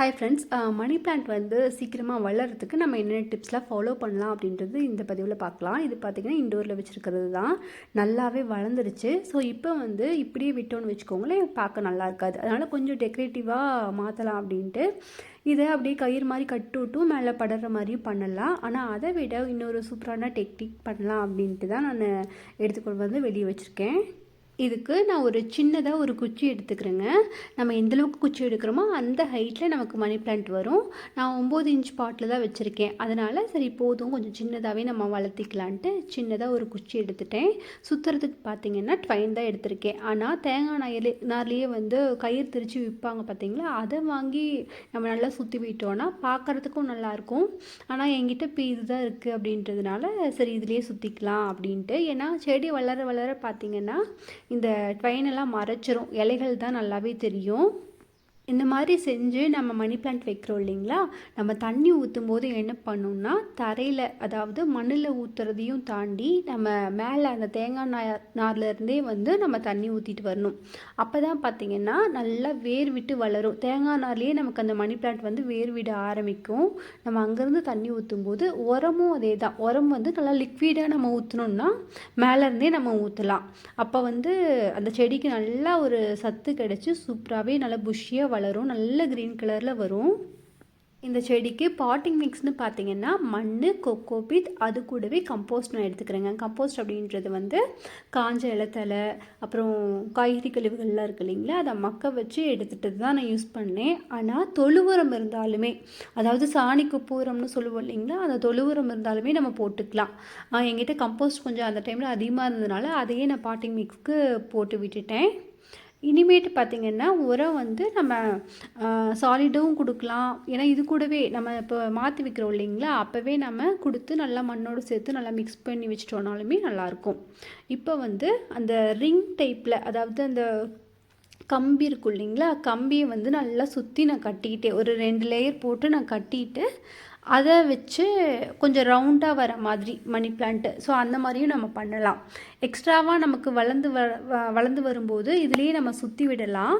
Hi friends money plant வந்து சீக்கிரமாக வளர்கிறதுக்கு நம்ம என்னென்ன டிப்ஸ்லாம் ஃபாலோ பண்ணலாம் அப்படின்றது இந்த பதிவில் பார்க்கலாம். இது பார்த்திங்கன்னா இண்டோரில் வச்சுருக்கிறது தான். நல்லாவே வளர்ந்துருச்சு. ஸோ இப்போ வந்து இப்படியே விட்டோன்னு வச்சுக்கோங்களேன் பார்க்க நல்லா இருக்காது. அதனால் கொஞ்சம் டெக்கரேட்டிவாக மாற்றலாம் அப்படின்ட்டு. இதை அப்படியே கயிறு மாதிரி கட்டுவிட்டும் மேலே படுற மாதிரியும் பண்ணலாம். ஆனால் அதை விட இன்னொரு சூப்பரான டெக்னிக் பண்ணலாம் அப்படின்ட்டு தான் நான் எடுத்துக்கொண்டு வந்து வெளியே வச்சுருக்கேன். இதுக்கு நான் ஒரு சின்னதாக ஒரு குச்சி எடுத்துக்கிறேங்க. நம்ம எந்தளவுக்கு குச்சி எடுக்கிறோமோ அந்த ஹைட்டில் நமக்கு மணி பிளான்ட் வரும். நான் ஒம்பது இன்ச் பாட்டில் தான் வச்சுருக்கேன். அதனால் சரி போதும். கொஞ்சம் சின்னதாகவே நம்ம வளர்த்திக்கலான்ட்டு சின்னதாக ஒரு குச்சி எடுத்துட்டேன். சுற்றுறதுக்கு பார்த்தீங்கன்னா ட்வைன் தான் எடுத்திருக்கேன். ஆனால் தேங்காய் நாயிலே நார்லேயே வந்து கயிறு திரித்து விற்பாங்க பார்த்தீங்களா அதை வாங்கி நம்ம நல்லா சுற்றி விட்டோன்னா பார்க்குறதுக்கும் நல்லாயிருக்கும். ஆனால் என்கிட்ட இப்போ இதுதான் இருக்குது அப்படின்றதுனால சரி இதுலேயே சுற்றிக்கலாம் அப்படின்ட்டு. ஏன்னா செடி வளர வளர பார்த்தீங்கன்னா இந்த ட்வைனெல்லாம் மறைச்சிரும். இலைகள் தான் நல்லாவே தெரியும். இந்த மாதிரி செஞ்சு நம்ம மணி பிளான்ட் வைக்கிறோம் இல்லைங்களா? நம்ம தண்ணி ஊற்றும் போது என்ன பண்ணோம்னா தரையில் அதாவது மண்ணில் ஊற்றுறதையும் தாண்டி நம்ம மேலே அந்த தேங்காய் நார் நார்லேருந்தே வந்து நம்ம தண்ணி ஊற்றிட்டு வரணும். அப்போ தான் பார்த்திங்கன்னா நல்லா வேர் விட்டு வளரும். தேங்காய் நார்லேயே நமக்கு அந்த மணி பிளான்ட் வந்து வேர் விட ஆரம்பிக்கும். நம்ம அங்கேருந்து தண்ணி ஊற்றும் போது உரமும் அதே தான் உரம் வந்து நல்லா லிக்விடாக நம்ம ஊற்றணுன்னா மேலேருந்தே நம்ம ஊற்றலாம் அப்போ வந்து அந்த செடிக்கு நல்லா ஒரு சத்து கிடச்சி சூப்பராகவே நல்லா புஷ்ஷியாக வளரும் நல்ல க்ரீன் கலரில் வரும். இந்த செடிக்கு பாட்டிங் மிக்ஸ்னு பார்த்தீங்கன்னா மண் கொக்கோபித் அது கூடவே கம்போஸ்ட் நான் எடுத்துக்கிறேங்க. கம்போஸ்ட் அப்படின்றது வந்து காஞ்ச இலத்தலை அப்புறம் காய்கறி கழிவுகள்லாம் இருக்கு இல்லைங்களா? அதை மக்க வச்சு எடுத்துகிட்டு தான் நான் யூஸ் பண்ணேன். ஆனால் தொழு உரம் இருந்தாலுமே அதாவது சாணி பூரம்னு சொல்லுவோம் இல்லைங்களா? அந்த தொழு உரம் இருந்தாலுமே நம்ம போட்டுக்கலாம். என்கிட்ட கம்போஸ்ட் கொஞ்சம் அந்த டைமில் அதிகமாக இருந்ததுனால அதையே நான் பாட்டிங் மிக்ஸ்க்கு போட்டு விட்டுட்டேன். இனிமேட்டு பார்த்திங்கன்னா உரம் வந்து நம்ம சாலிடும் கொடுக்கலாம். ஏன்னா இது கூடவே நம்ம இப்போ மாற்றி வைக்கிறோம் இல்லைங்களா? அப்போவே நம்ம கொடுத்து நல்லா மண்ணோடு சேர்த்து நல்லா மிக்ஸ் பண்ணி வச்சிட்டோனாலுமே நல்லாயிருக்கும். இப்போ வந்து அந்த ரிங் டைப்பில் அதாவது அந்த கம்பி இருக்கும் இல்லைங்களா? கம்பியை வந்து நல்லா சுற்றி நான் கட்டிக்கிட்டேன். ஒரு ரெண்டு லேயர் போட்டு நான் கட்டிட்டு அதை வச்சு கொஞ்சம் ரவுண்டாக வர மாதிரி மணி பிளான்ட்டு ஸோ அந்த மாதிரியும் நம்ம பண்ணலாம். எக்ஸ்ட்ராவாக நமக்கு வளர்ந்து வ வளர்ந்து வரும்போது இதுலேயே நம்ம சுற்றி விடலாம்.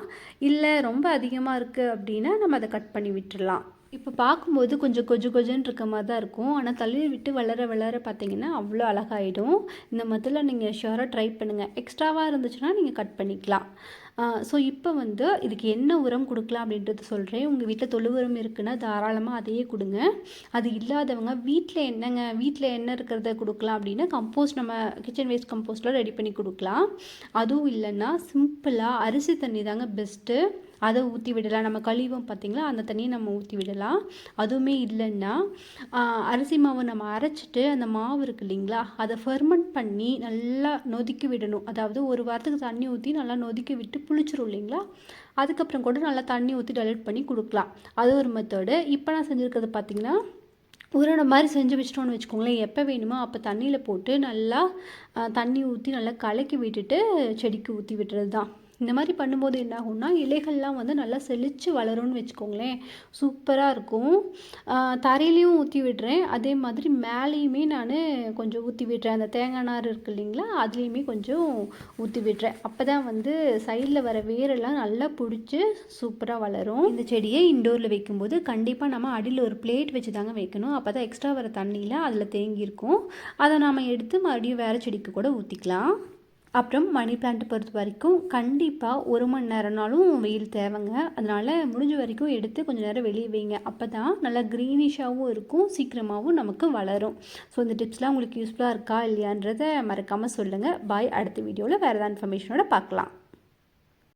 இல்லை ரொம்ப அதிகமாக இருக்குது அப்படின்னா நம்ம அதை கட் பண்ணி விட்டுடலாம் இப்போ பார்க்கும்போது கொஞ்சம் கொஜு கொஜுன்னு இருக்க மாதிரி தான் இருக்கும். ஆனால் தள்ளி விட்டு வளர வளர பார்த்தீங்கன்னா அவ்வளோ அழகாயிடும். இந்த மாதிரிலாம் நீங்கள் ஷுவராக ட்ரை பண்ணுங்கள் எக்ஸ்ட்ராவாக இருந்துச்சுன்னா நீங்கள் கட் பண்ணிக்கலாம். ஸோ இப்போ வந்து இதுக்கு என்ன உரம் கொடுக்கலாம் அப்படின்றது சொல்கிறேன் உங்கள் வீட்டில் தொழு உரம் இருக்குன்னா தாராளமாக அதையே கொடுங்க. அது இல்லாதவங்க வீட்டில் என்னங்க வீட்டில் என்ன இருக்கிறத கொடுக்கலாம் அப்படின்னா கம்போஸ்ட் நம்ம கிச்சன் வேஸ்ட் கம்போஸ்ட்லாம் ரெடி பண்ணி கொடுக்கலாம். அதுவும் இல்லைன்னா சிம்பிளாக அரிசி தண்ணி தாங்க பெஸ்ட்டு அதை ஊற்றி விடலாம். நம்ம கழிவோம் பார்த்திங்களா? அந்த தண்ணியை நம்ம ஊற்றி விடலாம். அதுவுமே இல்லைன்னா அரிசி மாவை நம்ம அரைச்சிட்டு அந்த மாவு இருக்குது இல்லைங்களா? அதை ஃபெர்மெண்ட் பண்ணி நல்லா நொதுக்கி விடணும். அதாவது ஒரு வாரத்துக்கு தண்ணி ஊற்றி நல்லா நொதுக்கி விட்டு புளிச்சிரும் இல்லைங்களா? அதுக்கப்புறம் கூட நல்லா தண்ணி ஊற்றி டெலிட் பண்ணி கொடுக்கலாம். அது ஒரு மெத்தடு இப்போ நான் செஞ்சுருக்கிறது பார்த்திங்கன்னா உருண்டை மாதிரி செஞ்சு வச்சிட்டோன்னு வச்சுக்கோங்களேன். எப்போ வேணுமோ அப்போ தண்ணியில் போட்டு நல்லா தண்ணி ஊற்றி நல்லா கலக்கி விட்டுட்டு செடிக்கு ஊற்றி விட்டுறது தான் இந்த மாதிரி பண்ணும்போது என்ன ஆகும்னா இலைகள்லாம் வந்து நல்லா செழித்து வளரும்னு வச்சுக்கோங்களேன். சூப்பராக இருக்கும். தரையிலையும் ஊற்றி விடுறேன். அதே மாதிரி மேலேயுமே நான் கொஞ்சம் ஊற்றி விடுறேன். அந்த தேங்காய் நார் இருக்குது இல்லைங்களா அதுலேயுமே கொஞ்சம் ஊற்றி விடுறேன். அப்போ தான் வந்து சைடில் வர வேரெல்லாம் நல்லா பிடிச்சி சூப்பராக வளரும். இந்த செடியை இண்டோரில் வைக்கும்போது கண்டிப்பாக நம்ம அடியில் ஒரு பிளேட் வச்சு தாங்க வைக்கணும். அப்போ தான் எக்ஸ்ட்ரா வர தண்ணியில் அதில் தேங்கியிருக்கும். அதை நாம் எடுத்து மறுபடியும் வேறு செடிக்கு கூட ஊற்றிக்கலாம் அப்புறம் மணி பிளான்ட் பொறுத்த வரைக்கும் கண்டிப்பாக ஒரு மணி நேரம்னாலும் வெயில் தேவைங்க. அதனால் முடிஞ்ச வரைக்கும் எடுத்து கொஞ்சம் நேரம் வெளியே வைங்க. அப்போ தான் நல்லா க்ரீனிஷாகவும் இருக்கும் சீக்கிரமாகவும் நமக்கு வளரும். ஸோ இந்த டிப்ஸ்லாம் உங்களுக்கு யூஸ்ஃபுல்லாக இருக்கா இல்லையான்றதை மறக்காமல் சொல்லுங்கள் பாய் அடுத்த வீடியோவில் வேறு ஏதாவது இன்ஃபர்மேஷனோட பார்க்கலாம்.